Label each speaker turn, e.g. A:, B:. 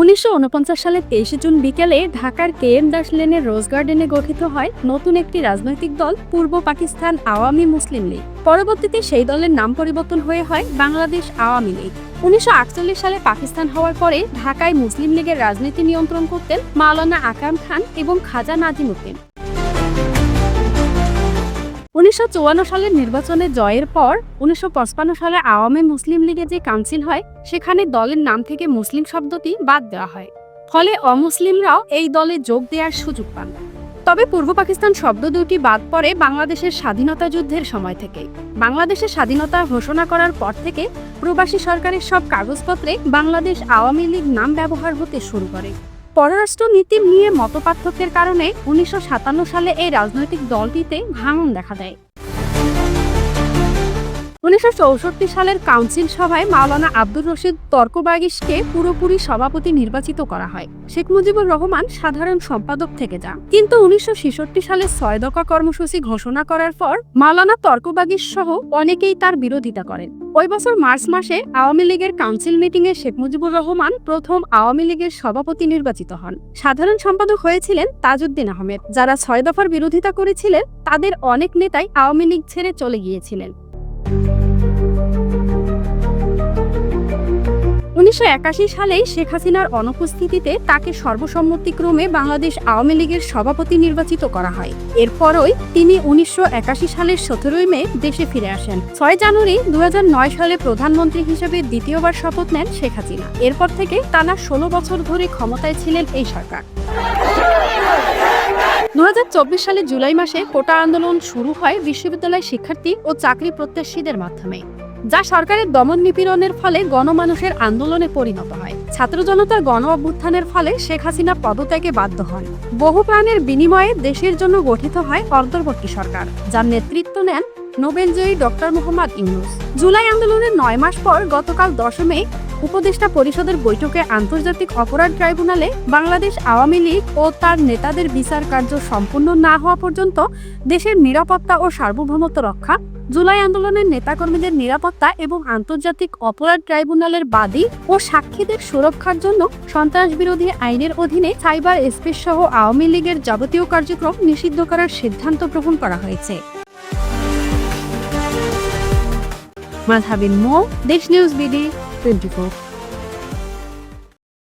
A: উনিশশো সালের তেইশে জুন বিকেলে ঢাকার কে এম দাস লেনের রোজ গার্ডেনে গঠিত হয় নতুন একটি রাজনৈতিক দল, পূর্ব পাকিস্তান আওয়ামী মুসলিম লীগ। পরবর্তীতে সেই দলের নাম পরিবর্তন হয়ে হয় বাংলাদেশ আওয়ামী লীগ। উনিশশো আটচল্লিশ সালে পাকিস্তান হওয়ার পরে ঢাকায় মুসলিম লীগের রাজনীতি নিয়ন্ত্রণ করতেন মাওলানা আকরাম খান এবং খাজা নাজিম নাজিমুদ্দিন উনিশশো সালের নির্বাচনে জয়ের পর উনিশশো সালে আওয়ামী মুসলিম লীগে যে কাউন্সিল হয়, সেখানে দলের নাম থেকে মুসলিম শব্দটি বাদ দেওয়া হয়। ফলে অমুসলিমরাও এই দলে যোগ দেওয়ার সুযোগ পান। তবে পূর্ব পাকিস্তান শব্দ দুটি বাদ পড়ে বাংলাদেশের স্বাধীনতা যুদ্ধের সময় থেকে বাংলাদেশের স্বাধীনতা ঘোষণা করার পর থেকে প্রবাসী সরকারের সব কাগজপত্রে বাংলাদেশ আওয়ামী লীগ নাম ব্যবহার হতে শুরু করে। পররাষ্ট্র নীতি নিয়ে মতপার্থক্যের কারণে উনিশশো সাতান্ন সালে এই রাজনৈতিক দলটিতে ভাঙন দেখা দেয়। উনিশশো চৌষট্টি সালের কাউন্সিল সভায় মাওলানা আব্দুর রশিদ তর্কবাগিসকে পুরোপুরি সভাপতি নির্বাচিত করা হয়। শেখ মুজিবুর রহমান সাধারণ সম্পাদক থেকে যান। কিন্তু উনিশশো ছেষট্টি সালে ছয় দফা কর্মসূচি ঘোষণা করার পর মাওলানা তর্কবাগিস সহ অনেকেই তার বিরোধিতা করেন। ওই বছর মার্চ মাসে আওয়ামী লীগের কাউন্সিল মিটিংয়ে শেখ মুজিবুর রহমান প্রথম আওয়ামী লীগের সভাপতি নির্বাচিত হন। সাধারণ সম্পাদক হয়েছিলেন তাজউদ্দিন আহমেদ। যারা ছয় দফার বিরোধিতা করেছিলেন, তাদের অনেক নেতাই আওয়ামী লীগ ছেড়ে চলে গিয়েছিলেন। উনিশশো সালেই শেখ হাসিনার অনুপস্থিতিতে তাকে সর্বসম্মতিক্রমে বাংলাদেশ আওয়ামী লীগের সভাপতি নির্বাচিত করা হয়। এরপরই তিনি উনিশশো একাশি সালের সতেরোই মে দেশে ফিরে আসেন। ছয় জানুয়ারি দু হাজার নয় সালে প্রধানমন্ত্রী হিসেবে দ্বিতীয়বার শপথ নেন শেখ হাসিনা। এরপর থেকে টানা ষোলো বছর ধরে ক্ষমতায় ছিলেন এই সরকার। দু হাজার চব্বিশ সালে জুলাই মাসে কোটা আন্দোলন শুরু হয় বিশ্ববিদ্যালয় শিক্ষার্থী ও চাকরি প্রত্যাশীদের মাধ্যমে। যা সরকারের দমন নিপীড়নের ফলে গণমানুষের আন্দোলনে পরিণত হয়। ছাত্র জনতার গণ অভ্যুত্থানের ফলে শেখ হাসিনা পদত্যাগে বাধ্য হন। বহু প্রাণের বিনিময়ে দেশের জন্য গঠিত হয় অন্তর্বর্তী সরকার, যার নেতৃত্ব নেন নোবেলজয়ী ডক্টর মোহাম্মদ ইউনুস। জুলাই আন্দোলনের নয় মাস পর গতকাল দশমে উপদেষ্টা পরিষদের বৈঠকে আন্তর্জাতিক অপরাধ ট্রাইব্যুনালে বাংলাদেশ আওয়ামী লীগ ও তার নেতাদের বিচার কার্য সম্পূর্ণ না হওয়া পর্যন্ত দেশের নিরাপত্তা ও সার্বভৌমত্ব রক্ষা, জুলাই আন্দোলনের নেতাকর্মীদের নিরাপত্তা এবং আন্তর্জাতিক অপরাধ ট্রাইব্যুনালের বাদী ও সাক্ষীদের সুরক্ষার জন্য সন্ত্রাস বিরোধী আইনের অধীনে সাইবার স্পেস সহ আওয়ামী লীগের যাবতীয় কার্যক্রম নিষিদ্ধ করার সিদ্ধান্ত গ্রহণ করা হয়েছে। মাঝহাবিন মো, দেশ নিউজ বিডি টোয়েন্টি